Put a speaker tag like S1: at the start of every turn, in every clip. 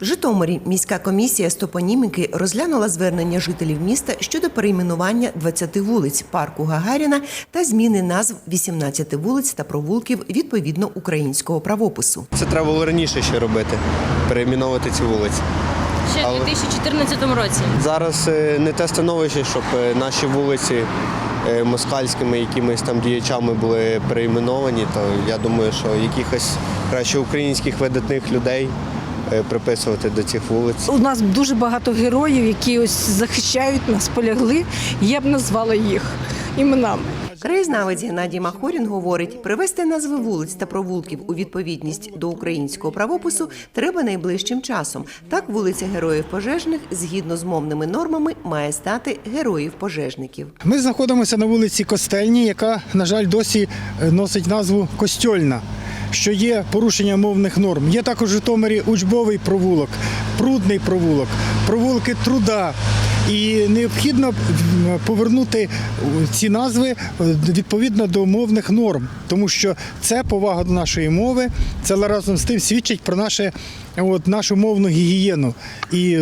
S1: В Житомирі міська комісія з топоніміки розглянула звернення жителів міста щодо перейменування 20 вулиць парку Гагаріна та зміни назв 18 вулиць та провулків відповідно українського правопису.
S2: Це треба було раніше ще робити, перейменовувати ці вулиці.
S3: Ще
S2: Але-
S3: в 2014 році.
S2: Зараз е, не те становище, щоб е, наші вулиці е, москальськими якимись там діячами були перейменовані, то я думаю, що якихось краще українських видатних людей приписувати до цих вулиць.
S4: У нас дуже багато героїв, які ось захищають нас, полягли. Я б назвала їх іменами.
S1: Краєзнавець Геннадій Махорін говорить, привести назви вулиць та провулків у відповідність до українського правопису треба найближчим часом. Так, вулиця Героїв Пожежних згідно з мовними нормами має стати Героїв Пожежників.
S5: Ми знаходимося на вулиці Костельній, яка, на жаль, досі е, носить назву Костьольна, що є порушення мовних норм. Є також в Житомирі учбовий провулок, прудний провулок, провулки труда. І необхідно повернути ці назви е, відповідно до мовних норм, тому що це повага до нашої мови, це разом з тим свідчить про наше, от, нашу мовну гігієну і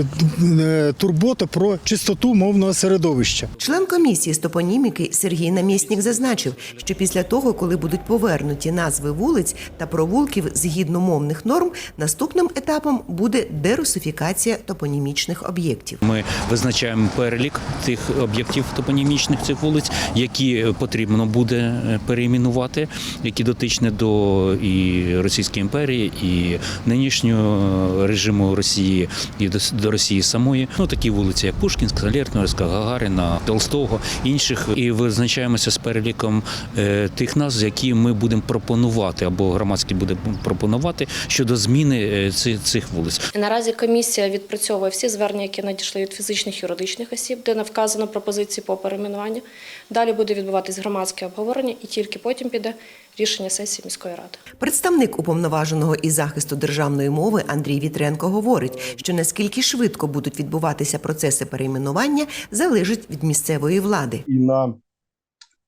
S5: е, турботу про чистоту мовного середовища.
S1: Член комісії з топоніміки Сергій Намєснік зазначив, що після того, коли будуть повернуті назви вулиць та провулків згідно мовних норм, наступним етапом буде дерусифікація топонімічних об'єктів.
S6: Ми визначаємо перелік тих об'єктів топонімічних цих вулиць, які потрібно буде е, перейменувати, які дотичні до і Російської імперії, і нинішнього режиму Росії, і до, до Росії самої. Ну такі вулиці, як Пушкінська, Лєртнерська, Гагаріна, Толстого, інших. І визначаємося з переліком е, тих назв, які ми будемо пропонувати, або громадський буде пропонувати щодо зміни е, цих вулиць.
S3: Наразі комісія відпрацьовує всі звернення, які надійшли від фізичних і юридичних осіб, де не вказано пропозиції по перейменуванню. Далі буде відбуватись громадське обговорення, і тільки потім піде рішення сесії міської ради.
S1: Представник уповноваженого із захисту державної мови Андрій Вітренко говорить, що наскільки швидко будуть відбуватися процеси перейменування, залежить від місцевої влади.
S7: і на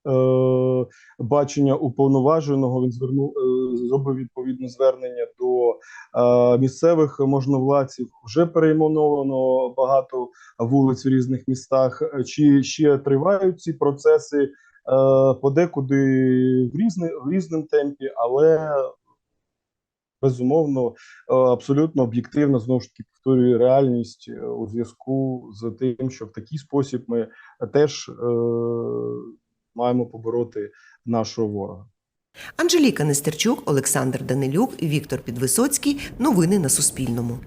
S7: е, бачення уповноваженого він звернув е, зробив відповідне звернення до е, місцевих можновладців. Вже перейменовано багато вулиць в різних містах. Чи ще тривають ці процеси е, подекуди в різни, в різному темпі, але безумовно е, абсолютно об'єктивно знову ж таки повторює реальність е, у зв'язку з тим, що в такий спосіб ми теж е, маємо побороти нашого ворога.
S1: Анжеліка Нестерчук, Олександр Данилюк, Віктор Підвисоцький. Новини на Суспільному.